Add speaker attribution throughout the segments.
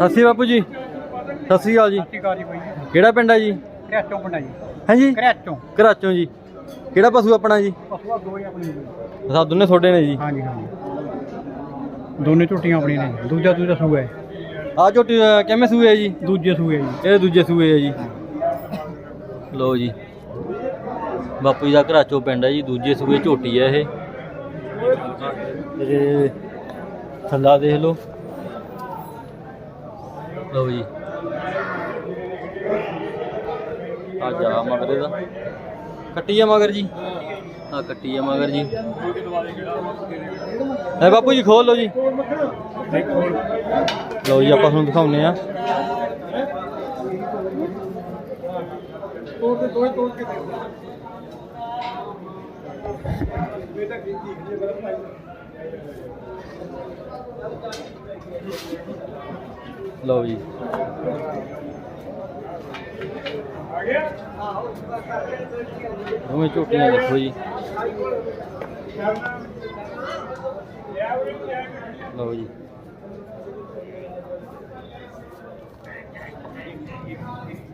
Speaker 1: ਸਤਿ ਸ਼੍ਰੀ ਬਾਪੂ ਜੀ। ਸਤਿ ਸ਼੍ਰੀ ਅਕਾਲ ਜੀ।
Speaker 2: ਸਤਿਕਾਰ ਜੀ ਕੋਈ
Speaker 1: ਕਿਹੜਾ ਪਿੰਡ ਹੈ ਜੀ?
Speaker 2: ਘਰੇਚੋਂ ਪਿੰਡਾ ਜੀ।
Speaker 1: ਹਾਂਜੀ
Speaker 2: ਘਰੇਚੋਂ
Speaker 1: ਘਰਾਚੋਂ ਜੀ। ਕਿਹੜਾ ਪਸ਼ੂ ਆਪਣਾ ਜੀ?
Speaker 2: ਪਸ਼ੂਆ ਦੋ ਹੀ ਆਪਣੀ ਜੀ।
Speaker 1: ਸਾ ਦੋਨੇ ਤੁਹਾਡੇ ਨੇ ਜੀ?
Speaker 2: ਹਾਂਜੀ ਹਾਂਜੀ। ਦੋਨੇ ਝੋਟੀਆਂ ਆਪਣੀਆਂ ਨੇ। ਦੂਜਾ ਦੂਜਾ ਸੂਆ ਹੈ।
Speaker 1: ਆ ਝੋਟੀ ਕਿਵੇਂ ਸੂਏ ਹੈ ਜੀ?
Speaker 2: ਦੂਜੇ ਸੂਏ ਜੀ।
Speaker 1: ਇਹ ਦੂਜੇ ਸੂਏ ਹੈ ਜੀ। ਲੋ ਜੀ। ਬਾਪੂ ਜੀ ਦਾ ਘਰਾਚੋਂ ਪਿੰਡ ਹੈ ਜੀ। ਦੂਜੇ ਸੂਏ ਝੋਟੀ ਹੈ ਇਹ। ਇਹ ਥੱਲਾ ਦੇਖ ਲਓ। ਲਓ ਜੀ। ਆ ਜਾ ਮਗਰੇ ਦਾ ਕੱਟੀ ਆ ਮਗਰ ਜੀ? ਆ ਕੱਟੀ ਆ ਮਗਰ ਜੀ। ਐ ਬਾਪੂ ਜੀ ਖੋਲ ਲਓ ਜੀ। ਲਓ ਜੀ, ਆਪਾਂ ਤੁਹਾਨੂੰ ਦਿਖਾਉਨੇ ਆ ਲਓ ਜੀ। ਦੋਵੇਂ ਝੋਟੀਆਂ ਦੇਖੋ ਜੀ। ਲਓ ਜੀ।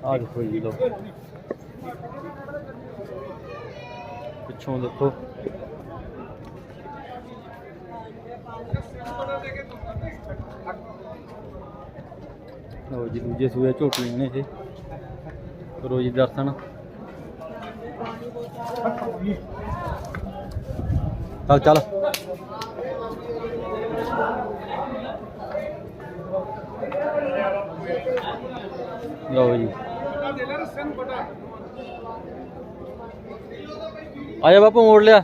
Speaker 1: ਆ ਦੇਖੋ ਜੀ ਲਓ। ਪਿੱਛੋਂ ਦੇਖੋ। ਲਓ ਜੀ, ਦੂਜੇ ਸੂਏ ਝੋਟੀਆਂ ਨੇ ਇਹ। ਕਰੋ ਜੀ ਦਰਸ਼ਨ। ਚੱਲ ਚੱਲ। ਲਓ ਜੀ। ਆਇਆ ਬਾਪੂ, ਮੋੜ ਲਿਆ।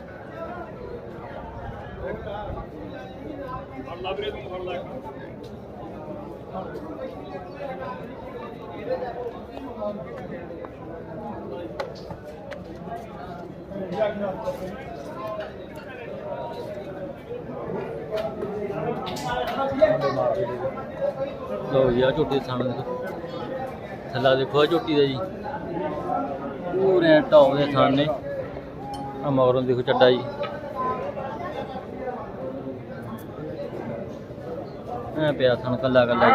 Speaker 1: ਲਓ ਜੀ ਆ ਝੋਟੀ ਦੇ ਥਾਣੇ ਦੇਖੋ। ਥੱਲਾ ਦੇਖੋ ਆ ਝੋਟੀ ਦਾ ਜੀ। ਪੂਰੇ ਢਾਉ ਦੇ ਥਾਣ ਨੇ ਆ ਮਗਰੋਂ ਦੇਖੋ ਚੱਡਾ ਜੀ। ਐ ਪਿਆ ਥਣ ਕੱਲਾ ਕੱਲਾ ਜੀ।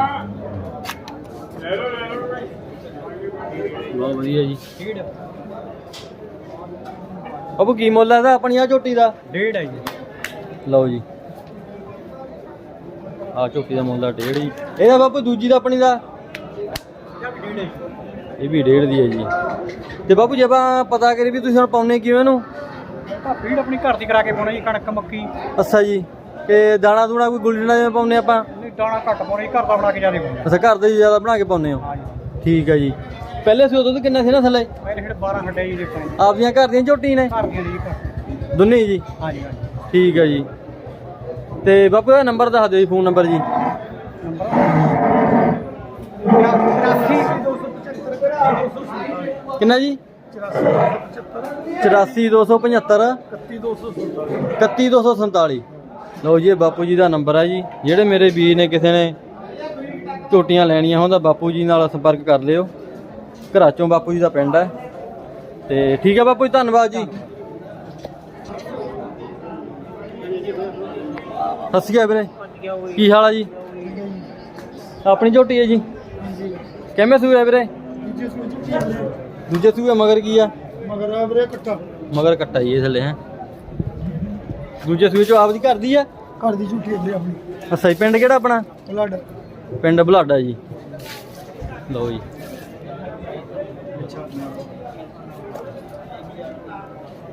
Speaker 1: ਬਹੁਤ ਵਧੀਆ ਜੀ। ਅਬੂ ਕੀ ਮੁੱਲ ਹੈ ਇਹਦਾ ਆਪਣੀ ਆ ਝੋਟੀ ਦਾ?
Speaker 2: ਡੇਢ ਹੈ ਜੀ।
Speaker 1: ਲਓ ਜੀ। ਆ ਝੋਟੀ ਦਾ ਮੁੱਲ ਦਾ ਡੇਢ ਜੀ। ਇਹਦਾ ਬਾਪੂ ਦੂਜੀ ਦਾ ਆਪਣੀ ਦਾ? ਇਹ ਵੀ ਡੇਢ ਦੀ ਹੈ ਜੀ। ਤੇ ਬਾਪੂ ਜੇ ਆਪਾਂ ਪਤਾ ਕਰੀ ਵੀ ਤੁਸੀਂ ਹੁਣ ਪਾਉਨੇ ਕਿਵੇਂ ਨੂੰ
Speaker 2: ਫੀਡ ਆਪਣੀ ਘਰ ਦੀ ਕਰਾ ਕੇ ਪਾਉਣਾ ਜੀ ਕਣਕ ਮੱਕੀ।
Speaker 1: ਅੱਛਾ ਜੀ। ਤੇ ਦਾਣਾ ਦੂਣਾ ਕੋਈ ਗੁੱਲਣਾ ਜਿਵੇਂ ਪਾਉਨੇ ਆਪਾਂ?
Speaker 2: ਨਹੀਂ ਦਾਣਾ ਘੱਟ ਪਾਉਣਾ ਜੀ ਘਰ ਦਾ ਬਣਾ ਕੇ ਜ਼ਿਆਦਾ ਪਾਉਣਾ
Speaker 1: ਅੱਛਾ ਘਰ ਦੇ ਜ਼ਿਆਦਾ ਬਣਾ ਕੇ ਪਾਉਨੇ ਹੋ? ਠੀਕ ਹੈ ਜੀ। ਪਹਿਲੇ ਸੀ ਉਦੋਂ ਤਾਂ ਕਿੰਨਾ ਸੀ ਨਾ ਥੱਲੇ?
Speaker 2: ਮੇਰੇ ਜਿਹੜੇ 12 ਹੱਡੇ ਜੀ ਦੇਖੋ ਜੀ।
Speaker 1: ਆਪਦੀਆਂ ਘਰ ਦੀਆਂ ਝੋਟੀ ਨੇ?
Speaker 2: ਘਰ ਦੀਆਂ ਜੀ ਘਰ
Speaker 1: ਦੋਨੇ ਜੀ?
Speaker 2: ਹਾਂਜੀ ਹਾਂਜੀ।
Speaker 1: ਠੀਕ ਹੈ ਜੀ। ਤੇ ਬਾਪੂ ਦਾ ਨੰਬਰ ਦੱਸ ਦਿਓ ਜੀ ਫੋਨ ਨੰਬਰ ਜੀ। ਕਿੰਨਾ ਜੀ? 84275 31247 ਲਓ ਜੀ ਇਹ ਬਾਪੂ ਜੀ ਦਾ ਨੰਬਰ ਹੈ ਜੀ। ਜਿਹੜੇ ਮੇਰੇ ਵੀਰ ਨੇ ਕਿਸੇ ਨੇ ਝੋਟੀਆਂ ਲੈਣੀਆਂ ਹੋਣ ਤਾਂ ਬਾਪੂ ਜੀ ਨਾਲ ਸੰਪਰਕ ਕਰ ਲਿਓ। ਘਰਾਚੋਂ ਬਾਪੂ ਜੀ ਦਾ ਪਿੰਡ ਹੈ। ਤੇ ਠੀਕ ਹੈ ਬਾਪੂ ਜੀ ਧੰਨਵਾਦ ਜੀ। ਸਤਿ ਸ਼੍ਰੀ ਅਕਾਲ ਵੀਰੇ। ਕੀ ਹਾਲ ਆ ਜੀ? ਆਪਣੀ ਝੋਟੀ ਹੈ ਜੀ। ਕਿਵੇਂ ਸੂਏ ਵੀਰੇ? ਦੂਜੇ ਸੂਏ ਮਗਰ ਕੀ ਆ?
Speaker 2: ਮਗਰ ਵੀਰੇ ਕੱਟਾ।
Speaker 1: ਮਗਰ ਕੱਟਾ ਜੀ ਇਹ ਥੱਲੇ ਹੈ। ਦੂਜੇ ਸੂਏ ਚੋਂ ਆਪਦੀ ਘਰ ਦੀ ਆ?
Speaker 2: ਘਰ ਦੀ ਝੂਠੀ ਅੱਲੇ ਆਪਣੀ।
Speaker 1: ਅੱਛਾ ਜੀ ਪਿੰਡ ਕਿਹੜਾ ਆਪਣਾ?
Speaker 2: ਬਲੱਡ।
Speaker 1: ਪਿੰਡ ਬੁਲਾਡਾ ਜੀ। ਲਓ ਜੀ।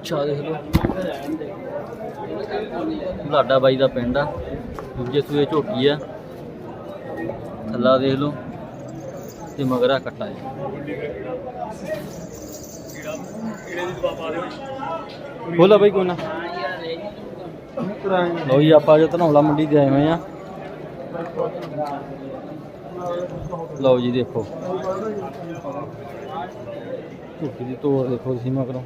Speaker 1: ਚਾਹ ਦੇਖ ਲਓ। ਬੁਲਾਡਾ ਬਾਈ ਦਾ ਪਿੰਡ ਆ। ਦੂਜੇ ਸੂਏ ਝੋਟੀ ਆ। ਥੱਲਾ ਦੇਖ ਲਓ। ਤੇ ਮਗਰਾ ਕੱਟਾ ਜੀ। ਬੋਲਾ ਬਾਈ ਕੋਨਾ ਲਓ ਜੀ, ਆਪਾਂ ਜੋ ਧਨੌਲਾ ਮੰਡੀ ਤੇ ਆਏ ਹੋਏ ਆ। ਲਓ ਜੀ, ਦੇਖੋ। ਝੁੱਕੀ ਦੀ ਤੋੜ ਦੇਖੋ ਤੁਸੀਂ ਮਗਰੋਂ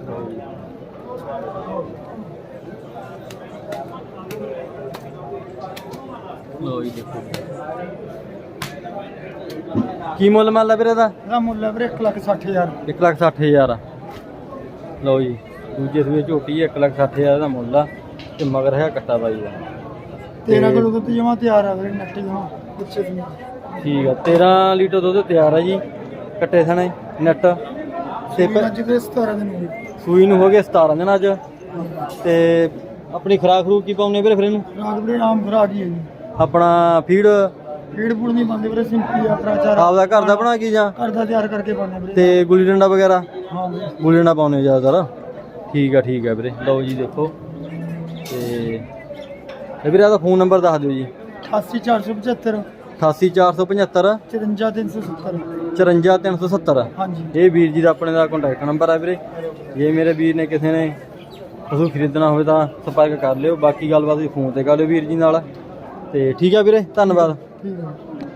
Speaker 1: ਲਓ ਜੀ ਲੋ ਜੀ ਦੇਖੋ ਕੀ ਮੁੱਲ ਮੰਨ ਲਾ ਵੀਰੇ ਦਾ
Speaker 2: ਇਹਦਾ ਮੁੱਲ ਹੈ ਵੀਰੇ 1 ਲੱਖ 60 ਹਜ਼ਾਰ।
Speaker 1: 1 ਲੱਖ 60 ਹਜ਼ਾਰ। ਲਓ ਜੀ ਦੂਜੇ ਸੂਏ ਝੋਟੀ 1 ਲੱਖ 60 ਹਜ਼ਾਰ ਦਾ ਮੁੱਲ ਆ ਤੇ ਮਗਰ ਹੈ ਕੱਟਾ ਬਾਈ ਦਾ।
Speaker 2: 13 ਕਿਲੋ ਦੁੱਧ ਜਮਾ ਤਿਆਰ ਆ ਵੀਰੇ ਨੱਟੀ ਜਮਾ ਪਿੱਛੇ ਦੀ।
Speaker 1: ਠੀਕ ਆ 13 ਲੀਟਰ ਦੁੱਧ ਤਿਆਰ ਆ ਜੀ ਕੱਟੇ ਸਣੇ ਨੈਟ। ਤੇ
Speaker 2: ਅੱਜ ਦੇ 17 ਦਿਨ ਹੋ ਗਏ।
Speaker 1: ਸੂਈ ਨੂੰ ਹੋ ਗਏ 17 ਦਿਨ ਅੱਜ। ਤੇ ਆਪਣੀ ਖਰਾਕ ਖਰੂਕ ਕੀ ਪਾਉਨੇ ਵੀਰੇ ਫਿਰ ਇਹਨੂੰ?
Speaker 2: ਰਾਤ ਵੀਰੇ ਆਮ ਖਰਾਕ ਹੀ ਹੈ ਜੀ।
Speaker 1: ਆਪਣਾ ਫੀਡ
Speaker 2: ਫੀਡ ਫੂਡ ਨਹੀਂ ਪਾਉਂਦੇ ਵੀਰੇ ਸਿੰਪਲੀ ਆਪਣਾ ਚਾਰਾ।
Speaker 1: ਆਪਦਾ ਘਰ ਦਾ ਬਣਾ ਕੇ ਜਾਂ?
Speaker 2: ਘਰ ਦਾ ਤਿਆਰ ਕਰਕੇ ਪਾਉਂਦੇ ਵੀਰੇ।
Speaker 1: ਤੇ ਗੁੱਲੀ ਡੰਡਾ ਵਗੈਰਾ?
Speaker 2: ਹਾਂ ਵੀਰੇ।
Speaker 1: ਗੁੱਲੀ ਡੰਡਾ ਪਾਉਨੇ ਜ਼ਿਆਦਾਤਰ? ਠੀਕ ਆ ਠੀਕ ਆ ਵੀਰੇ। ਲਓ ਜੀ ਦੇਖੋ। ਤੇ ਇਹ ਵੀਰੇ ਦਾ ਫੋਨ ਨੰਬਰ ਦੱਸ ਦਿਓ ਜੀ।
Speaker 2: 88475
Speaker 1: 88475
Speaker 2: 54370
Speaker 1: 54370
Speaker 2: ਹਾਂਜੀ।
Speaker 1: ਇਹ ਵੀਰ ਜੀ ਦਾ ਆਪਣੇ ਦਾ ਕੰਟੈਕਟ ਨੰਬਰ ਹੈ ਵੀਰੇ। ਜੇ ਮੇਰੇ ਵੀਰ ਨੇ ਕਿਸੇ ਨੇ ਪਸ਼ੂ ਖਰੀਦਣਾ ਹੋਵੇ ਤਾਂ ਸੰਪਰਕ ਕਰ ਲਿਓ। ਬਾਕੀ ਗੱਲਬਾਤ ਤੁਸੀਂ ਫੋਨ ਤੇ ਕਰ ਲਿਓ ਵੀਰ ਜੀ ਨਾਲ। ਤੇ ਠੀਕ ਆ ਵੀਰੇ ਧੰਨਵਾਦ।
Speaker 2: 嗯。